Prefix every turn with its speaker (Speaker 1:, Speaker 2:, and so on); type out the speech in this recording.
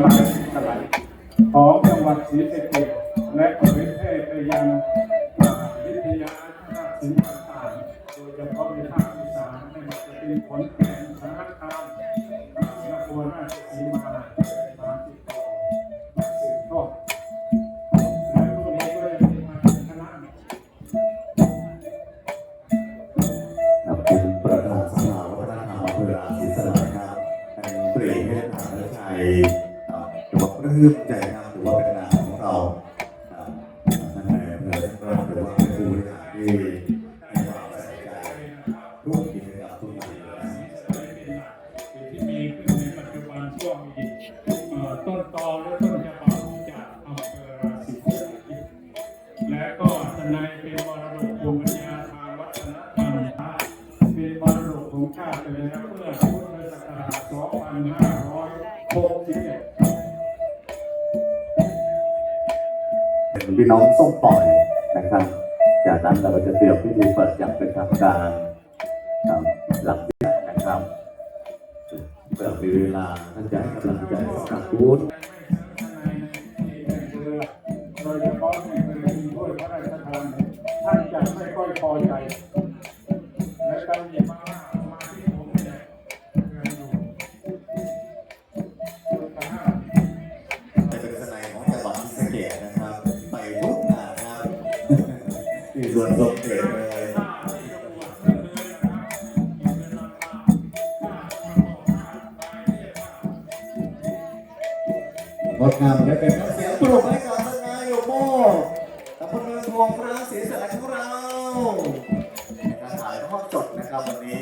Speaker 1: หลายสลายของจังหวัดศรีสะเกษและเผยแพร่ไปยังมหาวิทยาศิลป์ต่างๆโดยเฉพาะในภาคอีสานไม่ว่าจะเป็นขอนแก่นสารคามนครราชสีมามาติดต่อมาสืบทอดและพวกนี้ก็เลยมาเป็นคณะ
Speaker 2: ครับเป็นประธานสภาวัฒนธรรมอำเภอราศีสลายครับเป็นปรีเมตตาและชัย ปลื้มใจครับถือว่าเป็นงานของเราท่านนายอำเภอท่านรองหรือว่าเป็นผู้บริหารที่ให้ความใส่ใจทุกกิจกรรมทุกอย่างเลยนะ
Speaker 1: ที่มีขึ้นในปัจจุบันช่วงนี้เอ่อต้นตอและต้นฉบับจากอำเภอราศีสะเกษและก็ทนายเป็นมรดกภูมิปัญญาทางวัฒนธรรมเป็นมรดกของชาติไปแล้วเมื่อพุทธศักราช2561
Speaker 2: เป็นพี่น้องส้มปล่อยนะครับ จากนั้นเราจะเตรียมพิธีเปิดอย่างเป็นทางการครับหลังจากนั้นนะครับเพื่อมีเวลาท่านจะกำลังใจกับบูธ
Speaker 1: โดยเฉพาะในกรณีถ้วยพระราชทานท่านจะไม่ค่อยพอใจ
Speaker 2: วนศพเกิด
Speaker 1: มา
Speaker 2: งดงามและเป็นเสียงปรบให้กับท่านนายกโมกับพลเมืนงทองพระศรีสละของเราถ่ายทอดสดนะครับวันนี้